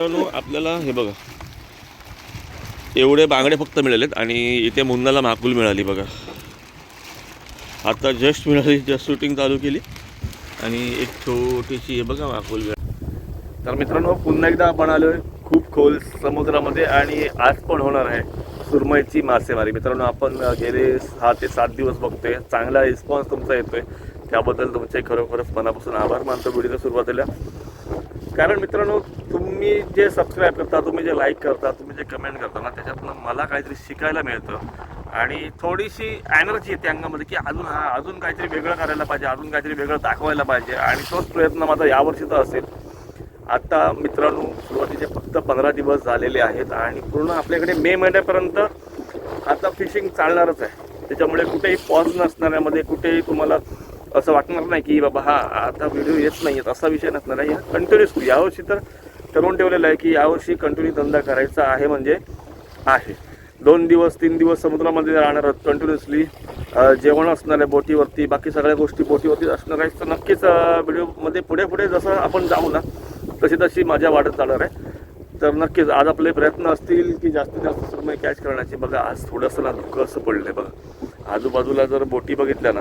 मित्रांनो आपल्याला हे बघा. एवढे बांगडे फक्त मिळालेत आणि इथे मुन्नाला माकुल मिळाली बघा. आता जस्ट मिळाली जस्ट शूटिंग चालू केली. आणि एक छोटीशी हे बघा माकुल मिळाली. तर मित्रांनो पुन्हा एकदा आपण आलोय खूप खोल समुद्रामध्ये आणि आज पण होणार आहे सुरमईची मासेमारी. मित्रांनो आपण गेले सहा ते सात दिवस बघतोय. चांगला रिस्पॉन्स तुमचा येतोय. त्याबद्दल तुमचे खरोखरच मनापासून आभार मानतो. व्हिडिओच्या सुरुवातीला कारण मित्रांनो तुम्ही जे सबस्क्राईब करता तुम्ही जे लाईक करता तुम्ही जे कमेंट करता ना त्याच्यातनं मला काहीतरी शिकायला मिळतं. आणि थोडीशी एनर्जी येते अंगामध्ये की अजून हा अजून काहीतरी वेगळं करायला पाहिजे अजून काहीतरी वेगळं दाखवायला पाहिजे. आणि तोच प्रयत्न माझा यावर्षीचा असेल. आता मित्रांनो सुरुवातीचे फक्त पंधरा दिवस झालेले आहेत आणि पूर्ण आपल्याकडे मे महिन्यापर्यंत आता फिशिंग चालणारच आहे. त्याच्यामुळे कुठेही पॉज नसणाऱ्यामध्ये कुठेही तुम्हाला असं वाटणार नाही की बाबा हा आता व्हिडिओ येत नाही असा विषय नसणार आहे. कंटिन्युअसली यावर्षी तर ठरवून ठेवलेलं आहे की यावर्षी कंटिन्यू धंदा करायचा आहे म्हणजे आहे. दोन दिवस तीन दिवस समुद्रामध्ये राहणार आहोत कंटिन्युअसली जेवण असणार आहे बोटीवरती बाकी सगळ्या गोष्टी बोटीवरती असणार आहेत. तर नक्कीच व्हिडिओमध्ये पुढे पुढे जसं आपण जाऊ ना तशी तशी मजा वाढत जाणार आहे. तर नक्कीच आज आपले प्रयत्न असतील की जास्तीत जास्त सुरमई कॅच करण्याचे. बघा आज थोडंसं ना दुःख असं पडलं आहे बघा. आजूबाजूला जर बोटी बघितल्या ना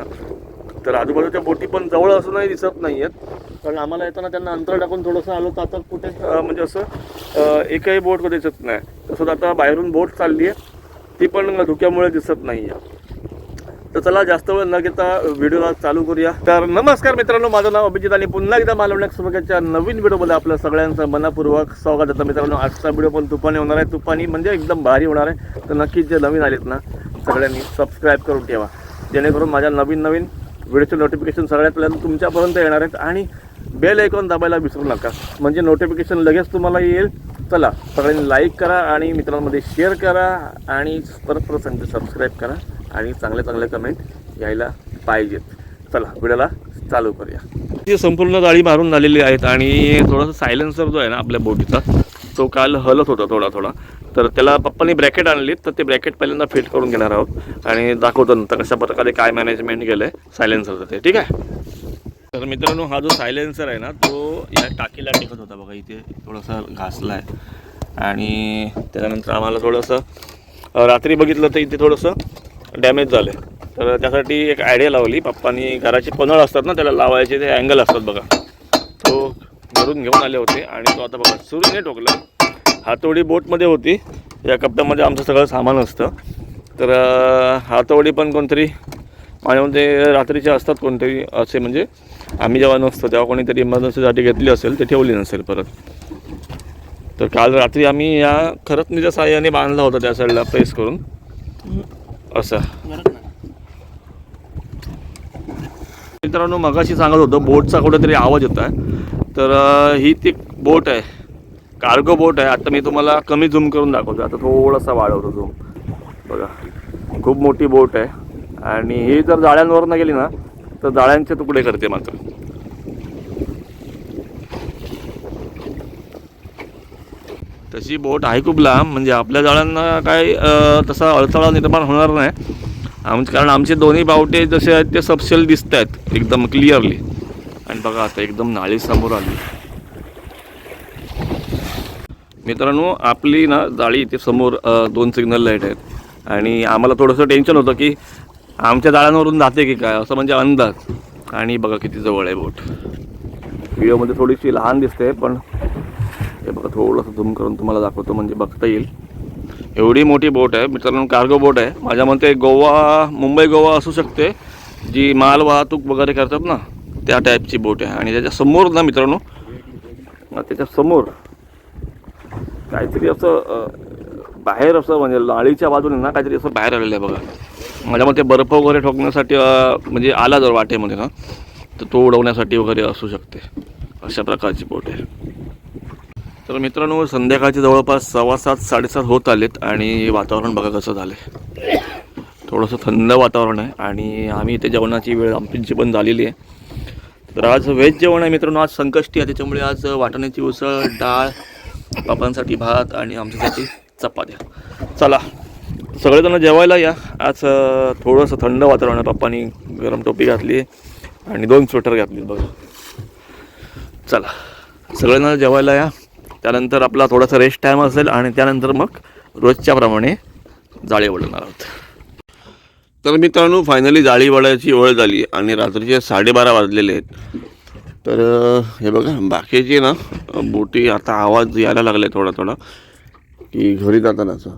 तर आजूबाजूच्या बोटी पण जवळ असूनही दिसत नाही आहेत कारण आम्हाला येताना त्यांना अंतर टाकून थोडंसं आलो तर आता कुठे म्हणजे असं एकही बोट दिसत नाही. तसंच आता बाहेरून बोट चालली आहे ती पण धुक्यामुळे दिसत नाही आहे तर चला जास्त वेळ न घेता व्हिडिओला चालू करूया. तर नमस्कार मित्रांनो माझं नाव अभिजित आणि पुन्हा एकदा मालवण्यात सुबकाच्या नवीन व्हिडिओमध्ये आपलं सगळ्यांचं मनापूर्वक स्वागत होतं मित्रांनो आजचा व्हिडिओ पण तुपानी होणार आहे. तुपानी म्हणजे एकदम भारी होणार आहे. तर नक्कीच जे नवीन आलेत ना सगळ्यांनी सबस्क्राईब करून ठेवा. जेणेकरून माझ्या नवीन नवीन वेळेचे नोटिफिकेशन सगळ्यात पहिल्यांदा तुमच्यापर्यंत येणार आहेत आणि बेल ऐकून दाबायला विसरू नका. म्हणजे नोटिफिकेशन लगेच तुम्हाला येईल. चला सगळ्यांनी लाईक करा आणि मित्रांमध्ये शेअर करा आणि परत परत सांगते सबस्क्राईब करा आणि चांगले चांगले कमेंट यायला पाहिजेत. चला व्हिडिओला चालू करूया. ती संपूर्ण गाडी मारून आलेली आहेत आणि थोडासा सायलेन्सर जो आहे ना आपल्या बोटीचा तो काल हलत होता थोडा थोडा. तर त्याला पप्पानी ब्रॅकेट आणली तर ते ब्रॅकेट पहिल्यांदा फिट करून घेणार आहोत. आणि दाखवतो नंतर कशा प्रकारे काय मॅनेजमेंट केलं आहे सायलेन्सरचं ते ठीक आहे? तर मित्रांनो हा जो सायलेन्सर आहे ना तो या टाकीला टिकत होता बघा इथे थोडासा घासला आहे आणि त्याच्यानंतर आम्हाला थोडंसं रात्री बघितलं तर इथे थोडंसं डॅमेज झालं आहे तर त्यासाठी एक आयडिया लावली पप्पानी घराचे पनळ असतात ना त्याला लावायचे ते अँगल असतात बघा. तो घरून घेऊन आले होते आणि तो आता बघा सुरीने टोकला हातोडी बोटमध्ये होती. या कप्प्यामध्ये आमचं सगळं सामान असतं. तर हातोडी पण कोणतरी माझ्यामध्ये रात्रीचे असतात कोणतरी असे म्हणजे. आम्ही जेव्हा नसतो तेव्हा कोणीतरी इमर्जन्सीसाठी घेतली असेल ते ठेवली नसेल परत. तर काल रात्री आम्ही या खरंच खरतनीच्या साह्याने बांधला होता त्या साईडला प्रेस करून. असं. मित्रांनो मगाशी सांगत होतो बोटचा कुठेतरी आवाज होता आहे तर ही ती बोट आहे. कार्गो बोट आहे. आता मी तुम्हाला कमी झूम करून दाखवतो. आता थोडासा वाढवतो झूम बघा. खूप मोठी बोट आहे. आणि ही जर जाळ्यांवरनं गेली ना तर जाळ्यांचे तुकडे करते मात्र. तशी बोट आहे खूप लांब. म्हणजे आपल्या जाळ्यांना काय तसा अडथळा निर्माण होणार नाही. आमचे कारण आमचे दोन्ही बावटे जसे आहेत ते सबसेल दिसत आहेत एकदम क्लिअरली आणि बघा आता एकदम नाळी समोर आली. मित्रांनो आपली ना जाळी इथे समोर दोन सिग्नल लाइट आहेत. आणि आम्हाला थोडंसं टेन्शन होतं की आमच्या जाळ्यांवरून जाते की काय? असं म्हणजे अंदाज. आणि बघा किती जवळ आहे बोट. व्हिडिओमध्ये थोडीशी लहान दिसते पण हे बघा थोडंसं झूम करून तुम्हाला दाखवतो म्हणजे बघता येईल. एवढी मोठी बोट आहे. मित्रांनो कार्गो बोट आहे. माझ्या मते गोवा मुंबई गोवा असू शकते जी माल वाहतूक वगैरे करतात ना त्या टाईपची बोट आहे. आणि त्याच्यासमोर ना मित्रांनो त्याच्यासमोर काहीतरी असं बाहेर असं म्हणजे लाळीच्या बाजूने ना काहीतरी असं बाहेर आलेलं आहे बघा. माझ्या मते बर्फ वगैरे ठोकण्यासाठी म्हणजे आला जर वाटेमध्ये ना तर तो उडवण्यासाठी वगैरे असू शकते. अशा प्रकारची बोट आहे. तर मित्रांनो संध्याकाळचे जवळपास सव्वा सात साडेसात होत आलेत आणि वातावरण बघा कसं झालं आहे थोडंसं थंड वातावरण आहे आणि आम्ही इथे जेवणाची वेळ आमची पण झालेली आहे. तर आज व्हेज जेवण आहे मित्रांनो आज संकष्टी आहे त्याच्यामुळे आज वाटाण्याची उसळ डाळ पापांसाठी भात आणि आमच्यासाठी चपात्या. चला सगळेजण जेवायला या. आज थोडंसं थंड वातावरण आहे पप्पानी गरम टोपी घातली आणि दोन स्वेटर घातली बघा. चला सगळेजण जेवायला या. त्यानंतर आपला थोडासा रेस्ट टाईम असेल आणि त्यानंतर मग रोजच्या प्रमाणे जाळी वळणार आहोत. तर मित्रांनो फायनली जाळी वळायची ओळ झाली आणि रात्रीचे साडेबारा वाजलेले आहेत. तर हे बघा बाकीचे ना बोटी आता आवाज यायला लागला थोडा थोडा की घरी जातानाचा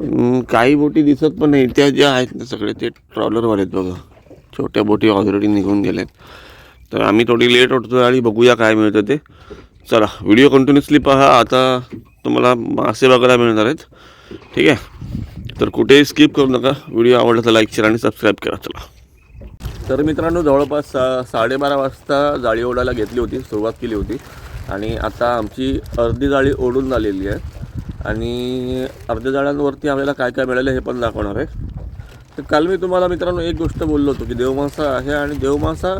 पण काही बोटी दिसत पण नाही. त्या ज्या आहेत ना सगळे ते ट्रॉलरवाले आहेत बघा. छोट्या बोटी ऑलरेडी निघून गेल्यात. तर आम्ही थोडी लेट उठतो आणि बघूया काय मिळतं ते. चला व्हिडिओ कंटिन्युअसली पहा. आता तुम्हाला मासे बघायला मिळणार आहेत. ठीक आहे? तर कुठेही स्किप करू नका. व्हिडिओ आवडला तर लाईक शेअर आणि सबस्क्राईब करा. चला. तर मित्रांनो जवळपास सा साडेबारा वाजता जाळी ओढायला घेतली होती सुरुवात केली होती. आणि आता आमची अर्धी जाळी ओढून झालेली आहे. आणि अर्ध्या जाळ्यांवरती आम्हाला काय काय मिळालं हे पण दाखवणार आहे. तर काल मी तुम्हाला मित्रांनो एक गोष्ट बोललो होतो की देवमासा आहे आणि देवमासा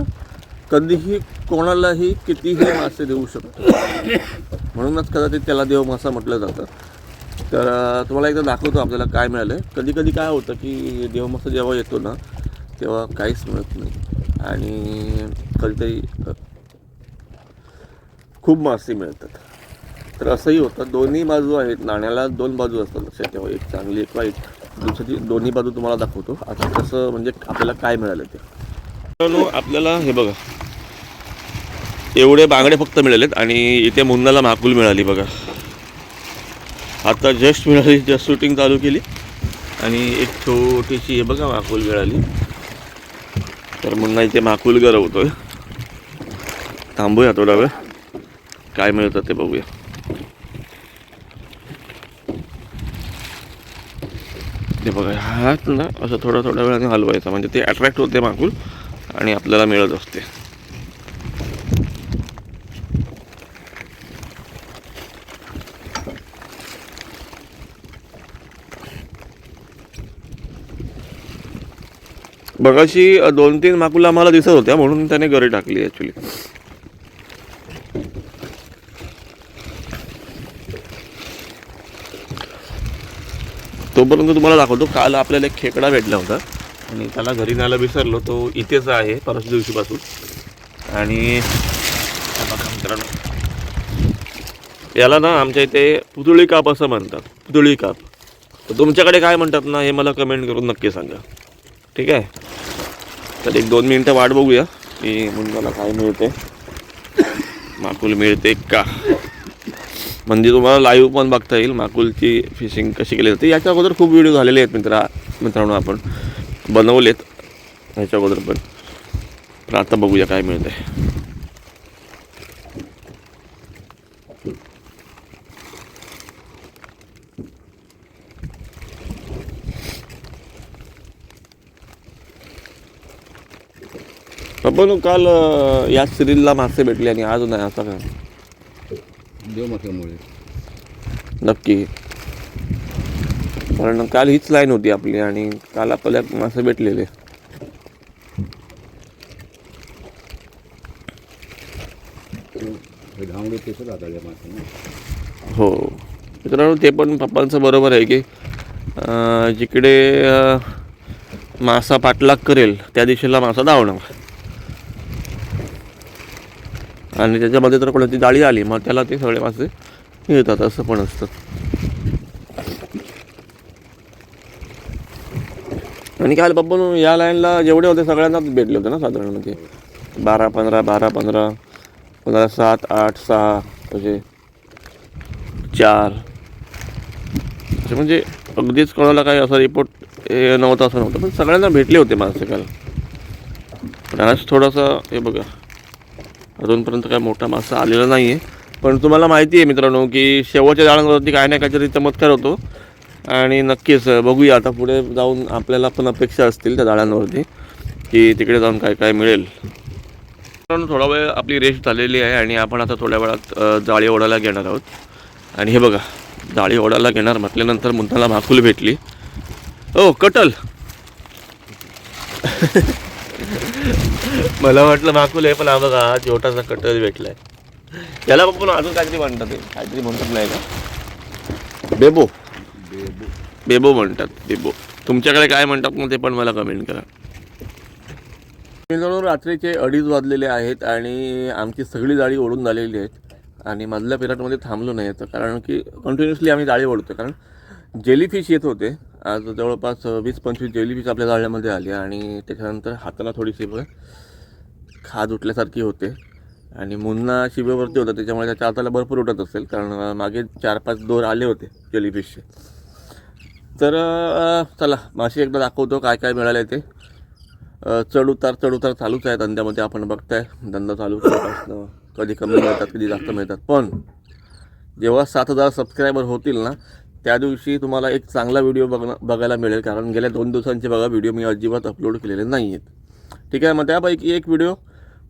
कधीही कोणालाही कितीही मासे देऊ शकतो. म्हणूनच कदाचित त्याला देवमासा म्हटलं जातं. तर तुम्हाला एकदा दाखवतो आपल्याला काय मिळालं आहे कधी कधी काय होतं की देवमासा जेव्हा येतो ना तेव्हा काहीच मिळत नाही. आणि कधीतरी खूप मासे मिळतात. तर असंही होतं दोन्ही बाजू आहेत नाण्याला दोन बाजू असतात लक्षात ठेवा एक चांगली एक वाईट. दुसरी दोन्ही बाजू तुम्हाला दाखवतो. आता कसं म्हणजे आपल्याला काय मिळालं ते. आपल्याला हे बघा. एवढे बांगडे फक्त मिळालेत आणि इथे मुन्नाला महाकुल मिळाली बघा. आता जस्ट मिळाली जस्ट शूटिंग चालू केली. आणि एक छोटीशी हे बघा महाकुल मिळाली. तर मुन्ना इथे माकुल गरवतोय. थांबूया थोडा वेळ. काय मिळतं ते बघूया. ते बघा हात ना असं थोडा थोड्या वेळाने हलवायचा. म्हणजे ते अट्रॅक्ट होते माकुल आणि आपल्याला मिळत असते. बघाशी दोन तीन माकुला आम्हाला दिसत होत्या म्हणून त्याने गरी टाकली ॲक्च्युली तोपर्यंत तुम्हाला दाखवतो काल आपल्याला एक खेकडा भेटला होता. आणि त्याला घरी न्यायला विसरलो तो इथेच आहे परत दिवशीपासून. आणि याला ना आमच्या इथे पुतळी काप असं म्हणतात पुतुळी काप. तर तुमच्याकडे काय म्हणतात ना हे मला कमेंट करून नक्की सांगा. ठीक आहे. तर एक दोन मिनटं वाट बघूया. की मुलगाला काय मिळते. माकुल मिळते का? म्हणजे तुम्हाला लाईव्ह पण बघता येईल. माकुलची फिशिंग कशी केली जाते. याच्या अगोदर खूप व्हिडिओ झालेले आहेत मित्रा मित्रांनो आपण. बनवलेत. ह्याच्या अगोदर पण. तर आता बघूया काय मिळतंय. आपण काल या सिरीजला मासे भेटले आणि आज नाही असं काय? देवमासामुळे नक्की. कारण काल हीच लाईन होती आपली आणि काल आपल्याला मासे भेटलेले. हे घावडे तेच राहतात या माशांना हो. मित्रांनो ते पण पप्पांचं बरोबर आहे की अं, जिकडे अं, मासा पाठलाग करेल त्या दिशेला मासा धावणार. आणि त्याच्यामध्ये जर कोणाची जाळी आली मग त्याला ते सगळे मासे मिळतात असं पण असतं. आणि काल बाबा या लाईनला जेवढे होते सगळ्यांनाच भेटले होते ना साधारण म्हणजे बारा पंधरा बारा पंधरा पंधरा सात आठ सहा म्हणजे चार. असे म्हणजे अगदीच कोणाला काही असा रिपोर्ट हे नव्हता असं नव्हतं पण सगळ्यांना भेटले होते मासे काल. पण आज थोडासा हे बघा. अजूनपर्यंत काय मोठा मासा आलेला नाही आहे पण तुम्हाला माहिती आहे मित्रांनो की शेवटच्या जाळांवरती काय ना काहीतरी चमत्कार होतो. आणि नक्कीच बघूया आता पुढे जाऊन आपल्याला पण अपेक्षा असतील त्या जाळ्यांवरती की तिकडे जाऊन काय काय मिळेल. मित्रांनो थोडा वेळ आपली रेस्ट झालेली आहे आणि आपण आता थोड्या वेळात जाळी ओढायला घेणार आहोत. आणि हे बघा जाळी ओढायला घेणार म्हटल्यानंतर मुद्दाला भाकूल भेटली. ओ कटल! मला वाटलं माकुल आहे पण हा बघा हा छोटासा कटल भेटलाय. त्याला बघून अजून काहीतरी म्हणतात ते काहीतरी म्हणतात नाही का? बेबो. बेबो म्हणतात बेबो. तुमच्याकडे काय म्हणतात मग ते पण मला कमेंट करा. जवळ रात्रीचे अडीच वाजलेले आहेत आणि आमची सगळी जाळी ओढून झालेली आहेत. आणि मधल्या पिरियडमध्ये थांबलो नाही तर कारण की कंटिन्युअसली आम्ही जाळी ओढतो कारण जेलीफिश येत होते. आज जवळपास वीस पंचवीस जेलीफिश आपल्या जाळ्यामध्ये आली आणि त्याच्यानंतर हाताला थोडीशी बघ खाज उठल्यासारखी होते. आणि मुन्ना शिबेवरती होता त्याच्यामुळे त्याच्या हाताला भरपूर उठत असेल कारण मागे चार पाच दोर आले होते जेलीफिशचे तर चला माशी एकदा दाखवतो काय काय मिळालं ते. चढ उतार चढ उतार चालूच आहे धंद्यामध्ये आपण बघताय. धंदा चालू केल्यापासून कधी कमी मिळतात कधी जास्त मिळतात. पण जेव्हा सात हजार सबस्क्रायबर होतील ना त्या दिवशी तुम्हाला एक चांगला व्हिडिओ बघणं बघायला मिळेल. कारण गेल्या दोन दिवसांचे बघा व्हिडिओ मी अजिबात अपलोड केलेले नाही आहेत ठीक आहे? मग त्यापैकी एक व्हिडिओ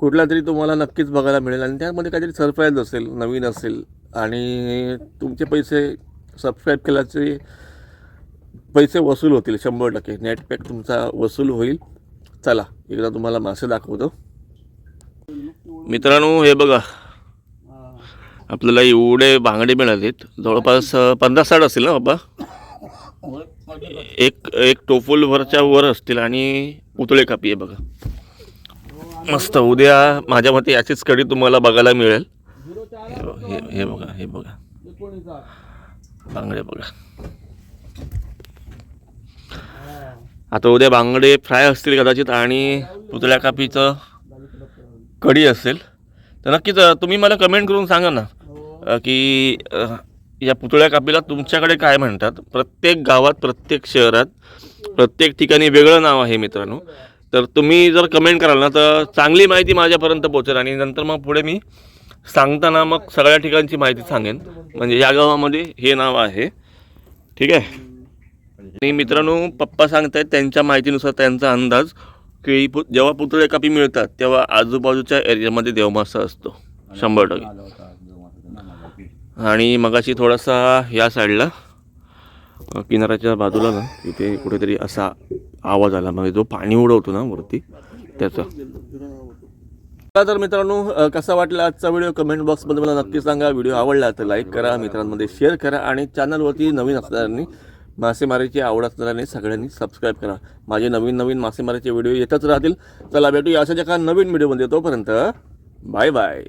कुठला तरी तुम्हाला नक्कीच बघायला मिळेल. आणि त्यामध्ये काहीतरी सरप्राईज असेल नवीन असेल. आणि तुमचे पैसे सबस्क्राईब केल्याचे पैसे वसूल होतील शंभर टक्के. नेटपॅक तुमचा वसूल होईल. चला एकदा तुम्हाला मासे दाखवतो. मित्रांनो हे बघा. आपल्याला एवढे बांगडे मिळालेत. जवळपास पंधरा साठ असतील ना बाबा? एक एक टोफुलभरच्या वर असतील आणि पुतळे कापी आहे बघा. मस्त उद्या माझ्या मते याचीच कडी तुम्हाला बघायला मिळेल. हे हे बघा हे बघा. बांगडे बघा. आता उद्या बांगडे फ्राय असतील कदाचित आणि पुतळ्या कापीचं कढी असेल. तर नक्कीच तुम्ही मला कमेंट करून सांगा ना. की या पुतळ्या कापीला तुमच्याकडे काय म्हणतात? प्रत्येक गावात प्रत्येक शहरात प्रत्येक ठिकाणी वेगळं नाव आहे मित्रांनो. तर तुम्ही जर कमेंट कराल ना तर चांगली माहिती माझ्यापर्यंत पोहोचेल आणि नंतर मग पुढे मी सांगताना मग सगळ्या ठिकाणची माहिती सांगेन. म्हणजे या गावामध्ये हे नाव आहे. ठीक आहे? आणि मित्रांनो पप्पा सांगतायत त्यांच्या माहितीनुसार त्यांचा अंदाज की पु जेव्हा पुतळे कापी मिळतात तेव्हा आजूबाजूच्या एरियामध्ये देवमासा असतो. शंभर टक्के आला होता देव मासाचा ना मागाशी. आणि मगाशी थोडासा या साईडला किनाऱ्याच्या बाजूला ना तिथे कुठेतरी असा आवाज आला. म्हणजे जो पाणी उडवतो ना वरती त्याचा. तर मित्रांनो कसा वाटला आजचा व्हिडिओ? कमेंट बॉक्समध्ये मला नक्की सांगा. व्हिडिओ आवडला तर लाईक करा मित्रांमध्ये शेअर करा आणि चॅनलवरती नवीन असणाऱ्यांनी मासेमारीची आवड असणाऱ्यांनी सगळ्यांनी सबस्क्राईब करा. माझे नवीन नवीन मासेमारीचे व्हिडिओ येतच राहतील. चला भेटूया अशाच एका नवीन व्हिडिओमध्ये तोपर्यंत बाय बाय.